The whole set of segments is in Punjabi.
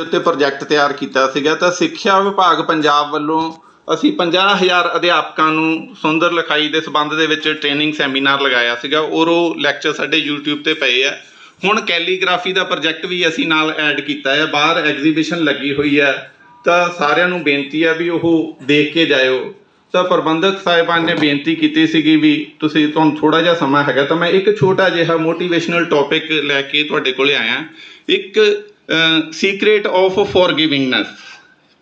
ਉੱਤੇ ਪ੍ਰੋਜੈਕਟ ਤਿਆਰ ਕੀਤਾ ਸੀਗਾ, ਤਾਂ ਸਿੱਖਿਆ ਵਿਭਾਗ ਪੰਜਾਬ ਵੱਲੋਂ ਅਸੀਂ 50000 ਅਧਿਆਪਕਾਂ ਨੂੰ ਸੁੰਦਰ ਲਿਖਾਈ ਦੇ ਸਬੰਧ ਦੇ ਵਿੱਚ ਟ੍ਰੇਨਿੰਗ ਸੈਮੀਨਾਰ ਲਗਾਇਆ ਸੀਗਾ, ਔਰ ਉਹ ਲੈਕਚਰ ਸਾਡੇ YouTube ਤੇ ਪਏ ਆ। ਹੁਣ ਕੈਲੀਗ੍ਰਾਫੀ ਦਾ ਪ੍ਰੋਜੈਕਟ ਵੀ ਅਸੀਂ ਨਾਲ ਐਡ ਕੀਤਾ ਹੈ ਬਾਹਰ ਐਗਜ਼ੀਬਿਸ਼ਨ ਲੱਗੀ ਹੋਈ ਹੈ ਤਾਂ ਸਾਰਿਆਂ ਨੂੰ ਬੇਨਤੀ ਹੈ ਵੀ ਉਹ ਦੇਖ ਕੇ ਜਾਇਓ। ਤਾਂ ਪ੍ਰਬੰਧਕ ਸਾਹਿਬਾਨ ਨੇ ਬੇਨਤੀ ਕੀਤੀ ਸੀਗੀ ਵੀ ਤੁਸੀਂ ਤੁਹਾਨੂੰ ਥੋੜਾ ਜਿਹਾ ਸਮਾਂ ਹੈਗਾ, ਤਾਂ ਮੈਂ ਇੱਕ ਛੋਟਾ ਜਿਹਾ ਮੋਟੀਵੇਸ਼ਨਲ ਟੌਪਿਕ ਲੈ ਕੇ ਤੁਹਾਡੇ ਕੋਲੇ ਆਇਆ। ਇੱਕ ਸੀਕ੍ਰੇਟ ਆਫ ਫੋਰਗਿਵਿੰਗਨੈਸ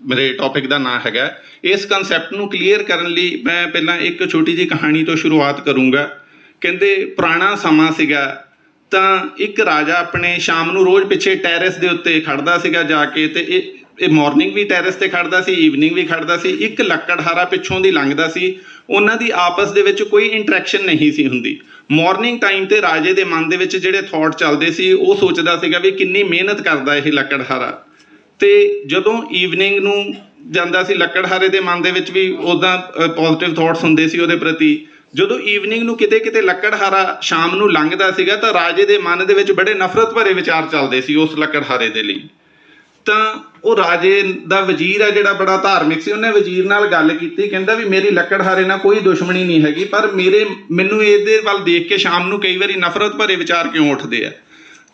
ਮੇਰੇ ਟੌਪਿਕ ਦਾ ਨਾਮ ਹੈਗਾ। ਇਸ ਕਨਸੈਪਟ ਨੂੰ ਕਲੀਅਰ ਕਰਨ ਲਈ ਮੈਂ ਪਹਿਲਾਂ ਇੱਕ ਛੋਟੀ ਜਿਹੀ ਕਹਾਣੀ ਤੋਂ ਸ਼ੁਰੂਆਤ ਕਰੂੰਗਾ। ਕਹਿੰਦੇ, ਪੁਰਾਣਾ ਸਮਾਂ ਸੀਗਾ, ਤਾਂ ਇੱਕ ਰਾਜਾ ਆਪਣੇ ਸ਼ਾਮ ਨੂੰ ਰੋਜ਼ ਪਿੱਛੇ ਟੈਰੇਸ ਦੇ ਉੱਤੇ ਖੜਦਾ ਸੀਗਾ ਜਾ ਕੇ ਤੇ ਇਹ ਇਹ ਮਾਰਨਿੰਗ ਵੀ ਟੈਰੇਸ ਤੇ ਖੜਦਾ ਸੀ ਈਵਨਿੰਗ ਵੀ ਖੜਦਾ ਸੀ, ਇੱਕ ਲੱਕੜਹਾਰਾ ਪਿੱਛੋਂ ਦੀ ਲੰਘਦਾ ਸੀ। ਉਹਨਾਂ ਦੀ ਆਪਸ ਦੇ ਵਿੱਚ ਕੋਈ ਇੰਟਰੈਕਸ਼ਨ ਨਹੀਂ ਸੀ ਹੁੰਦੀ। ਮਾਰਨਿੰਗ ਟਾਈਮ ਤੇ ਰਾਜੇ ਦੇ ਮਨ ਦੇ ਵਿੱਚ ਜਿਹੜੇ ਥਾਟ ਚੱਲਦੇ ਸੀ, ਉਹ ਸੋਚਦਾ ਸੀਗਾ ਵੀ ਕਿੰਨੀ ਮਿਹਨਤ ਕਰਦਾ ਇਹ ਲੱਕੜਹਾਰਾ ਤੇ ਜਦੋਂ ਈਵਨਿੰਗ ਨੂੰ ਜਾਂਦਾ ਸੀ ਲੱਕੜਹਾਰੇ ਦੇ ਮਨ ਦੇ ਵਿੱਚ ਵੀ ਉਦਾਂ ਪੋਜ਼ਿਟਿਵ ਥਾਟਸ ਹੁੰਦੇ ਸੀ ਉਹਦੇ ਪ੍ਰਤੀ, ਜਦੋਂ ਈਵਨਿੰਗ ਨੂੰ ਕਿਤੇ ਕਿਤੇ ਲੱਕੜਹਾਰਾ ਸ਼ਾਮ ਨੂੰ ਲੰਘਦਾ ਸੀਗਾ ਤਾਂ ਰਾਜੇ ਦੇ ਮਨ ਦੇ ਵਿੱਚ ਬੜੇ ਨਫ਼ਰਤ ਭਰੇ ਵਿਚਾਰ ਚੱਲਦੇ ਸੀ ਉਸ ਲੱਕੜਹਾਰੇ ਦੇ ਲਈ। ਤਾਂ ਉਹ ਰਾਜੇ ਦਾ ਵਜ਼ੀਰ ਹੈ ਜਿਹੜਾ ਬੜਾ ਧਾਰਮਿਕ ਸੀ, ਉਹਨੇ ਵਜ਼ੀਰ ਨਾਲ ਗੱਲ ਕੀਤੀ, ਕਹਿੰਦਾ ਵੀ ਮੇਰੀ ਲੱਕੜਹਾਰੇ ਨਾਲ ਕੋਈ ਦੁਸ਼ਮਣੀ ਨਹੀਂ ਹੈਗੀ, ਪਰ ਮੇਰੇ, ਮੈਨੂੰ ਇਹਦੇ ਵੱਲ ਦੇਖ ਕੇ ਸ਼ਾਮ ਨੂੰ ਕਈ ਵਾਰੀ ਨਫ਼ਰਤ ਭਰੇ ਵਿਚਾਰ ਕਿਉਂ ਉੱਠਦੇ ਆ?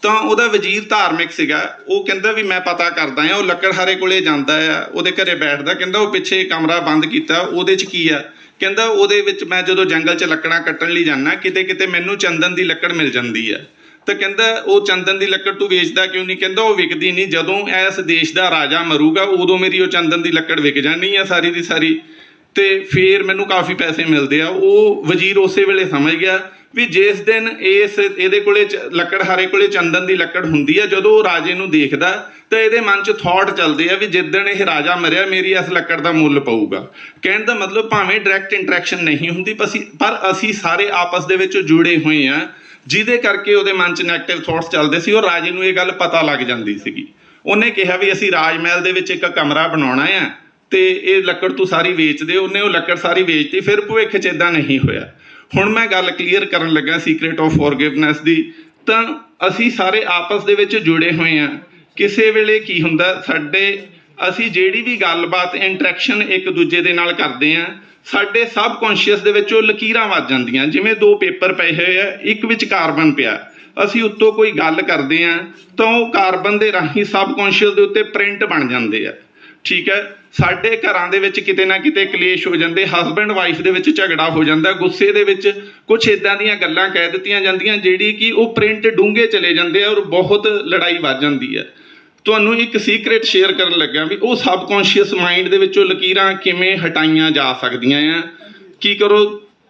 ਤਾਂ ਉਹਦਾ ਵਜ਼ੀਰ ਧਾਰਮਿਕ ਸੀਗਾ, ਉਹ ਕਹਿੰਦਾ ਵੀ ਮੈਂ ਪਤਾ ਕਰਦਾ ਆ, ਉਹ ਲੱਕੜਹਾਰੇ ਕੋਲੇ ਜਾਂਦਾ ਆ, ਉਹਦੇ ਘਰੇ ਬੈਠਦਾ, ਕਹਿੰਦਾ ਉਹ ਪਿੱਛੇ ਕਮਰਾ ਬੰਦ ਕੀਤਾ, ਉਹਦੇ 'ਚ ਕੀ ਆ? ਕਹਿੰਦਾ ਉਹਦੇ ਵਿੱਚ ਮੈਂ ਜਦੋਂ ਜੰਗਲ 'ਚ ਲੱਕੜਾਂ ਕੱਟਣ ਲਈ ਜਾਂਦਾ ਕਿਤੇ ਕਿਤੇ ਮੈਨੂੰ ਚੰਦਨ ਦੀ ਲੱਕੜ ਮਿਲ ਜਾਂਦੀ ਆ। ਤਾਂ ਕਹਿੰਦਾ ਉਹ ਚੰਦਨ ਦੀ ਲੱਕੜ ਤੂੰ ਵੇਚਦਾ ਕਿਉਂ ਨਹੀਂ? ਕਹਿੰਦਾ ਉਹ ਵਿਕਦੀ ਨਹੀਂ। ਜਦੋਂ ਇਸ ਦੇਸ਼ ਦਾ ਰਾਜਾ ਮਰੂਗਾ, ਉਦੋਂ ਮੇਰੀ ਉਹ ਚੰਦਨ ਦੀ ਲੱਕੜ ਵਿਕ ਜਾਣੀ ਆ ਸਾਰੀ ਦੀ ਸਾਰੀ। ਤੇ ਫੇਰ ਮੈਨੂੰ ਕਾਫੀ ਪੈਸੇ ਮਿਲਦੇ ਆ। ਉਹ ਵਜ਼ੀਰ ਉਸੇ ਵੇਲੇ ਸਮਝ ਗਿਆ ਵੀ ਜਿਸ ਦਿਨ ਇਸ ਇਹਦੇ ਕੋਲੇ ਲੱਕੜ ਲੱਕੜਹਾਰੇ ਕੋਲੇ ਚੰਦਨ ਦੀ ਲੱਕੜ ਹੁੰਦੀ ਆ, ਜਦੋਂ ਉਹ ਰਾਜੇ ਨੂੰ ਦੇਖਦਾ, ਤਾਂ ਇਹਦੇ ਮਨ 'ਚ ਥਾਟ ਚੱਲਦੇ ਆ ਵੀ ਜਿੱਦਣ ਇਹ ਰਾਜਾ ਮਰਿਆ, ਮੇਰੀ ਇਸ ਲੱਕੜ ਦਾ ਮੁੱਲ ਪਊਗਾ। ਕਹਿਣ ਦਾ ਮਤਲਬ ਭਾਵੇਂ ਡਾਇਰੈਕਟ ਇੰਟਰੈਕਸ਼ਨ ਨਹੀਂ ਹੁੰਦੀ, ਪਰ ਅਸੀਂ ਪਰ ਅਸੀਂ ਸਾਰੇ ਆਪਸ ਦੇ ਵਿੱਚ ਜੁੜੇ ਹੋਏ ਆ। ਜਿਹਦੇ ਕਰਕੇ ਉਹਦੇ ਮਨ 'ਚ ਨੈਗੇਟਿਵ ਥਾਟਸ ਚੱਲਦੇ ਸੀ, ਉਹ ਰਾਜੇ ਨੂੰ ਇਹ ਗੱਲ ਪਤਾ ਲੱਗ ਜਾਂਦੀ ਸੀਗੀ। ਉਹਨੇ ਕਿਹਾ ਵੀ ਅਸੀਂ ਰਾਜ ਮਹਿਲ ਦੇ ਵਿੱਚ ਇੱਕ ਕਮਰਾ ਬਣਾਉਣਾ ਆ ਤੇ ਇਹ ਲੱਕੜ ਤੂੰ ਸਾਰੀ ਵੇਚ ਦੇ, ਉਹਨੇ ਉਹ ਲੱਕੜ ਸਾਰੀ ਵੇਚਤੀ, ਫਿਰ ਭਵਿੱਖ 'ਚ ਇਦਾਂ ਨਹੀਂ ਹੋਇਆ। ਹੁਣ ਮੈਂ ਗੱਲ ਕਲੀਅਰ ਕਰਨ ਲੱਗਾ ਸੀਕ੍ਰੇਟ ਆਫ ਫੋਰਗਿਵਨੈਸ ਦੀ, ਤਾਂ ਅਸੀਂ ਸਾਰੇ ਆਪਸ ਦੇ ਵਿੱਚ ਜੁੜੇ ਹੋਏ ਆ। ਕਿਸੇ ਵੇਲੇ ਕੀ ਹੁੰਦਾ, ਸਾਡੇ ਅਸੀਂ ਜਿਹੜੀ ਵੀ ਗੱਲਬਾਤ ਇੰਟਰੈਕਸ਼ਨ ਇੱਕ ਦੂਜੇ ਦੇ ਨਾਲ ਕਰਦੇ ਆ ਸਾਡੇ ਸਬਕੌਂਸ਼ੀਅਸ ਦੇ ਵਿੱਚ ਉਹ ਲਕੀਰਾਂ ਵੱਜ ਜਾਂਦੀਆਂ। ਜਿਵੇਂ ਦੋ ਪੇਪਰ ਪਏ ਹੋਏ ਆ, ਇੱਕ ਵਿੱਚ ਕਾਰਬਨ ਪਿਆ। ਅਸੀਂ ਉੱਤੋਂ ਕੋਈ ਗੱਲ ਕਰਦੇ ਆ ਤਾਂ ਉਹ ਕਾਰਬਨ ਦੇ ਰਾਹੀਂ ਸਬ ਸਬਕੌਂਸ਼ੀਅਸ ਦੇ ਉੱਤੇ ਪ੍ਰਿੰਟ ਬਣ ਜਾਂਦੇ ਆ। ਠੀਕ ਹੈ? ਸਾਡੇ ਘਰਾਂ ਦੇ ਵਿੱਚ ਕਿਤੇ ਨਾ ਕਿਤੇ ਕਲੇਸ਼ ਹੋ ਜਾਂਦੇ ਹਸਬੰਡ ਵਾਈਫ ਦੇ ਵਿੱਚ ਝਗੜਾ ਹੋ ਜਾਂਦਾ, ਗੁੱਸੇ ਦੇ ਵਿੱਚ ਕੁਝ ਇਦਾਂ ਦੀਆਂ ਗੱਲਾਂ ਕਹਿ ਦਿੱਤੀਆਂ ਜਾਂਦੀਆਂ, ਜਿਹੜੀ ਕਿ ਉਹ ਪ੍ਰਿੰਟ ਡੂੰਘੇ ਚਲੇ ਜਾਂਦੇ ਆ ਔਰ ਬਹੁਤ ਲੜਾਈ ਵੱਜ ਜਾਂਦੀ ਹੈ। ਤੁਹਾਨੂੰ ਇੱਕ ਸੀਕ੍ਰੇਟ ਸ਼ੇਅਰ ਕਰਨ ਲੱਗਾ ਵੀ ਉਹ ਸਬਕੌਂਸ਼ੀਅਸ ਮਾਈਂਡ ਦੇ ਵਿੱਚੋਂ ਲਕੀਰਾਂ ਕਿਵੇਂ ਹਟਾਈਆਂ ਜਾ ਸਕਦੀਆਂ ਆ। ਕੀ ਕਰੋ,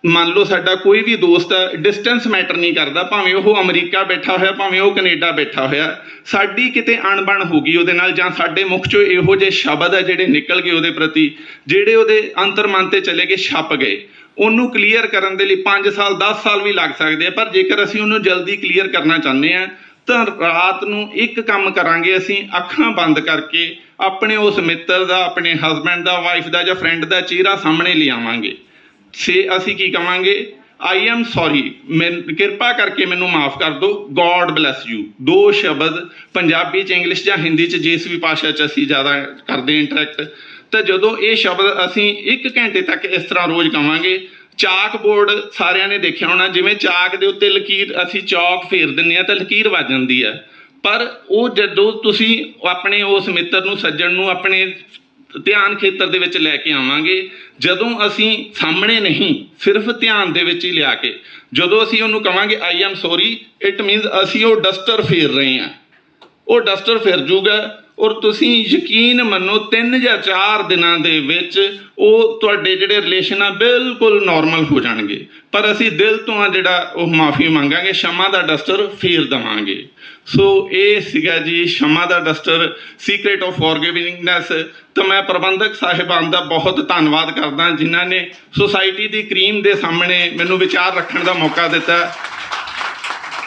ਮੰਨ ਲਓ ਸਾਡਾ ਕੋਈ ਵੀ ਦੋਸਤ ਡਿਸਟੈਂਸ ਮੈਟਰ ਨਹੀਂ ਕਰਦਾ, ਭਾਵੇਂ ਉਹ ਅਮਰੀਕਾ ਬੈਠਾ ਹੋਇਆ, ਭਾਵੇਂ ਉਹ ਕੈਨੇਡਾ ਬੈਠਾ ਹੋਇਆ, ਸਾਡੀ ਕਿਤੇ ਅਣਬਣ ਹੋ ਗਈ ਉਹਦੇ ਨਾਲ ਜਾਂ ਸਾਡੇ ਮੁਖ ਚੋਂ ਇਹੋ ਜਿਹੇ ਸ਼ਬਦ ਆ ਜਿਹੜੇ ਨਿਕਲ ਗਏ ਉਹਦੇ ਪ੍ਰਤੀ, ਜਿਹੜੇ ਉਹਦੇ ਅੰਤਰਮਨ ਤੇ ਚਲੇ ਗਏ, ਛਪ ਗਏ। ਉਹਨੂੰ ਕਲੀਅਰ ਕਰਨ ਦੇ ਲਈ 5 ਸਾਲ 10 ਸਾਲ ਵੀ ਲੱਗ ਸਕਦੇ ਆ, ਪਰ ਜੇਕਰ ਅਸੀਂ ਉਹਨੂੰ ਜਲਦੀ ਕਲੀਅਰ ਕਰਨਾ ਚਾਹੁੰਦੇ ਆ ਤਾਂ ਰਾਤ ਨੂੰ ਇੱਕ ਕੰਮ ਕਰਾਂਗੇ, ਅਸੀਂ ਅੱਖਾਂ ਬੰਦ ਕਰਕੇ ਆਪਣੇ ਉਸ ਮਿੱਤਰ ਦਾ, ਆਪਣੇ ਹਸਬੰਡ ਦਾ ਵਾਈਫ ਦਾ ਜਾਂ ਫਰੈਂਡ ਦਾ ਚਿਹਰਾ ਸਾਹਮਣੇ ਲਿਆਵਾਂਗੇ। ਸੇ ਅਸੀਂ ਕੀ ਕਵਾਂਗੇ? ਆਈ ਐਮ ਸੌਰੀ ਕਿਰਪਾ ਕਰਕੇ ਮੈਨੂੰ ਮਾਫ ਕਰ ਦਿਓ। ਗੋਡ ਬlesਸ ਯੂ ਦੋ ਸ਼ਬਦ, ਪੰਜਾਬੀ ਚ ਇੰਗਲਿਸ਼ ਜਾਂ ਹਿੰਦੀ ਚ, ਜਿਸ ਵੀ ਭਾਸ਼ਾ ਚ ਅਸੀਂ ਜ਼ਿਆਦਾ ਕਰਦੇ ਇੰਟਰੈਕਟ ਤਾਂ ਜਦੋਂ ਇਹ ਸ਼ਬਦ ਅਸੀਂ 1 ਘੰਟੇ ਤੱਕ ਇਸ ਤਰ੍ਹਾਂ ਰੋਜ਼ ਕਵਾਂਗੇ ਚਾਕ ਬੋਰਡ ਸਾਰਿਆਂ ਨੇ ਦੇਖਿਆ ਹੋਣਾ, ਜਿਵੇਂ ਚਾਕ ਦੇ ਉੱਤੇ ਲਕੀਰ, ਅਸੀਂ ਚੌਕ ਫੇਰ ਦਿੰਨੇ ਆ ਤਾਂ ਲਕੀਰ ਵੱਜ ਜਾਂਦੀ ਹੈ। ਪਰ ਉਹ ਜਦੋਂ ਤੁਸੀਂ ਆਪਣੇ ਉਸ ਮਿੱਤਰ ਨੂੰ, ਸੱਜਣ ਨੂੰ ਆਪਣੇ ਧਿਆਨ ਖੇਤਰ ਦੇ ਵਿੱਚ ਲੈ ਕੇ ਆਵਾਂਗੇ, ਜਦੋਂ ਅਸੀਂ ਸਾਹਮਣੇ ਨਹੀਂ, ਸਿਰਫ ਧਿਆਨ ਦੇ ਵਿੱਚ ਹੀ ਲਿਆ ਕੇ, ਜਦੋਂ ਅਸੀਂ ਉਹਨੂੰ ਕਵਾਂਗੇ I am sorry it means ਅਸੀਂ ਉਹ ਡਸਟਰ ਫੇਰ ਰਹੇ ਹਾਂ। ਉਹ ਡਸਟਰ ਫਿਰ ਜੂਗਾ ਔਰ ਤੁਸੀਂ ਯਕੀਨ ਮੰਨੋ 3 ਜਾਂ 4 ਦਿਨਾਂ ਦੇ ਵਿੱਚ ਉਹ ਤੁਹਾਡੇ ਜਿਹੜੇ ਰਿਲੇਸ਼ਨ ਆ ਬਿਲਕੁਲ ਨਾਰਮਲ ਹੋ ਜਾਣਗੇ। ਪਰ ਅਸੀਂ ਦਿਲ ਤੋਂ ਆ ਜਿਹੜਾ ਉਹ ਮਾਫੀ ਮੰਗਾਂਗੇ, ਸ਼ਮਾ ਦਾ ਡਸਟਰ ਫੇਰ ਦਵਾਂਗੇ। ਸੋ ਇਹ ਸੀਗਾ ਜੀ ਸ਼ਮਾ ਦਾ ਡਸਟਰ ਸੀਕ੍ਰੇਟ ਆਫ ਫੋਰਗਿਵਿੰਗਨੈਸ ਤਾਂ ਮੈਂ ਪ੍ਰਬੰਧਕ ਸਾਹਿਬਾਨ ਦਾ ਬਹੁਤ ਧੰਨਵਾਦ ਕਰਦਾ ਜਿਨ੍ਹਾਂ ਨੇ ਸੁਸਾਇਟੀ ਦੀ ਕਰੀਮ ਦੇ ਸਾਹਮਣੇ ਮੈਨੂੰ ਵਿਚਾਰ ਰੱਖਣ ਦਾ ਮੌਕਾ ਦਿੱਤਾ।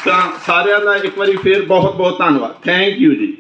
ਤਾਂ ਸਾਰਿਆਂ ਦਾ ਇੱਕ ਵਾਰੀ ਫੇਰ ਬਹੁਤ ਬਹੁਤ ਧੰਨਵਾਦ। ਥੈਂਕ ਯੂ ਜੀ।